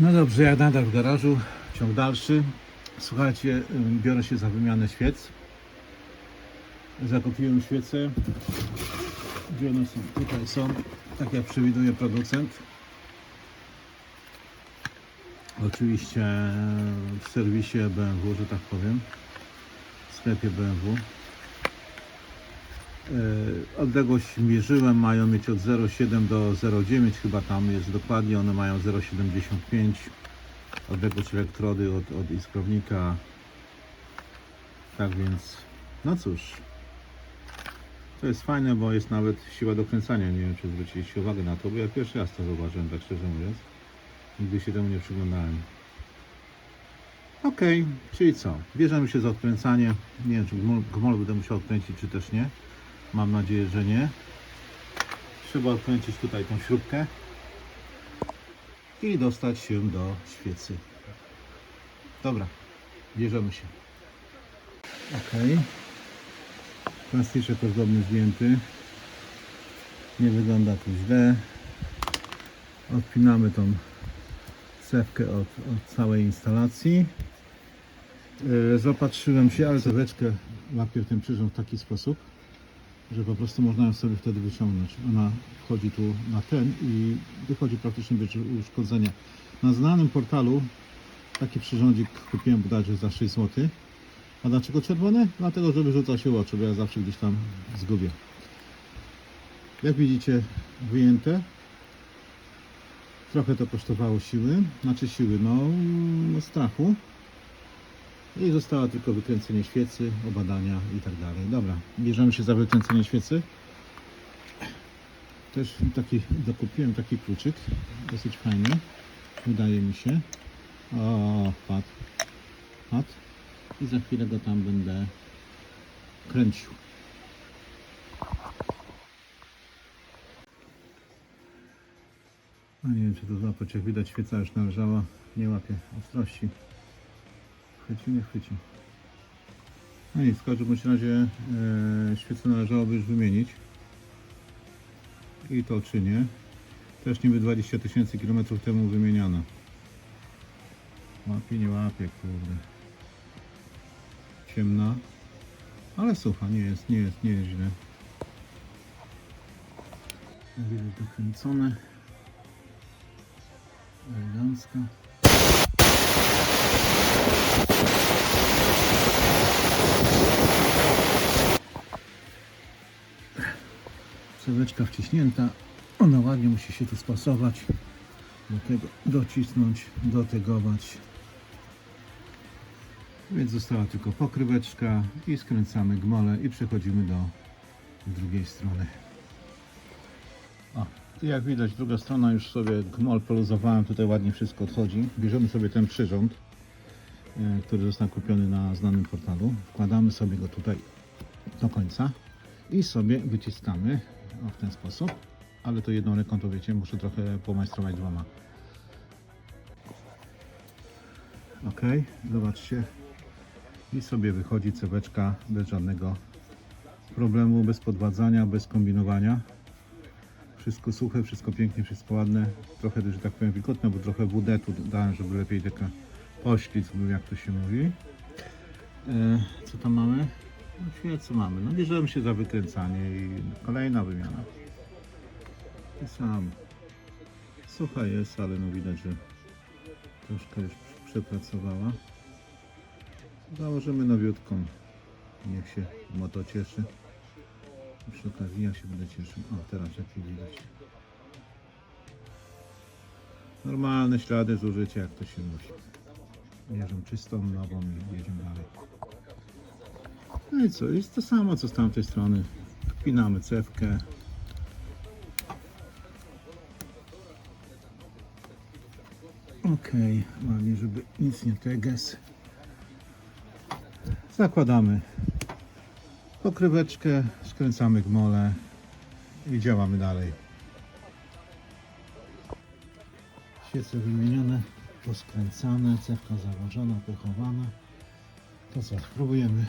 No dobrze, jak nadal w garażu, ciąg dalszy. Słuchajcie, biorę się za wymianę świec. Zakupiłem świece. Gdzie one są? Tutaj są. Tak jak przewiduje producent. Oczywiście w serwisie BMW, że tak powiem. W sklepie BMW. E, Odległość mierzyłem, mają mieć od 0,7 do 0,9 chyba tam jest dokładnie, one mają 0,75 odległość elektrody od, od iskrownika tak więc no cóż to jest fajne, bo jest nawet siła dokręcania, nie wiem czy zwróciliście uwagę na to, bo ja pierwszy raz to zauważyłem, tak szczerze mówiąc nigdy się temu nie przyglądałem Okej, czyli co? Bierzemy się za odkręcanie. Nie wiem, czy gmol, gmol będę musiał odkręcić, czy też nie. Mam nadzieję, że nie. Trzeba odkręcić tutaj tą śrubkę i dostać się do świecy. Dobra, bierzemy się. Ok. Plastyczek ozdobny zdjęty. Nie wygląda to źle. Odpinamy tą cewkę od, od całej instalacji. Yy, Zapatrzyłem się, ale zaweczkę łapię ten przyrząd w taki sposób, że po prostu można ją sobie wtedy wyciągnąć. Ona wchodzi tu na ten i wychodzi praktycznie bez uszkodzenia. Na znanym portalu taki przyrządzik kupiłem bodajże za 6 zł. A dlaczego czerwone? Dlatego, żeby rzucał się oczy, bo ja zawsze gdzieś tam zgubię. Jak widzicie, wyjęte. Trochę to kosztowało siły, znaczy siły, no strachu. I zostało tylko wykręcenie świecy, obadania i tak dalej. Dobra, bierzemy się za wykręcenie świecy. Też taki, dokupiłem taki kluczyk, dosyć fajny, wydaje mi się. O, wpadł, wpadł. I za chwilę go tam będę kręcił. No nie wiem, czy to złapać, jak widać świeca już należała, nie łapie ostrości. Chwyci, nie chwyci. No nic, w każdym razie e, świecę należałoby już wymienić. I to czy nie. Też niby 20 tysięcy kilometrów temu wymieniano. Łapie, nie łapie, kurde. Ciemna. Ale sucha, nie jest, nie jest, nie jest źle. Widać dokręcone. Elegancko. Ceweczka wciśnięta. Ona ładnie musi się tu spasować. Do tego docisnąć, dotegować. Więc została tylko pokryweczka i skręcamy gmole i przechodzimy do drugiej strony. O, jak widać druga strona już sobie gmol poluzowałem, tutaj ładnie wszystko odchodzi. Bierzemy sobie ten przyrząd, e, który został kupiony na znanym portalu. Wkładamy sobie go tutaj do końca i sobie wyciskamy w ten sposób. Ale to jedną ręką to wiecie, muszę trochę pomajstrować dwoma. Ok, zobaczcie. I sobie wychodzi ceweczka bez żadnego problemu, bez podwadzania, bez kombinowania. Wszystko suche, wszystko pięknie, wszystko ładne. Trochę, że tak powiem, wilgotne, bo trochę WD tu dałem, żeby lepiej taka poślizg był, jak to się mówi. E, co tam mamy? No świece mamy. No bierzemy się za wykręcanie i kolejna wymiana. I sam. Sucha jest, ale no widać, że troszkę już przepracowała. Założymy nowiutką. Niech się moto cieszy. Przy okazji ja się będę cieszył. O, teraz lepiej widać. Normalne ślady zużycia, jak to się mówi. Bierzemy czystą, nową i jedziemy dalej. No i co, jest to samo co z tamtej strony. Wpinamy cewkę. Ok, ładnie, żeby nic nie teges. Zakładamy pokryweczkę, skręcamy gmole i działamy dalej. Świece wymienione, poskręcane, cewka założona, pochowana. To co, spróbujemy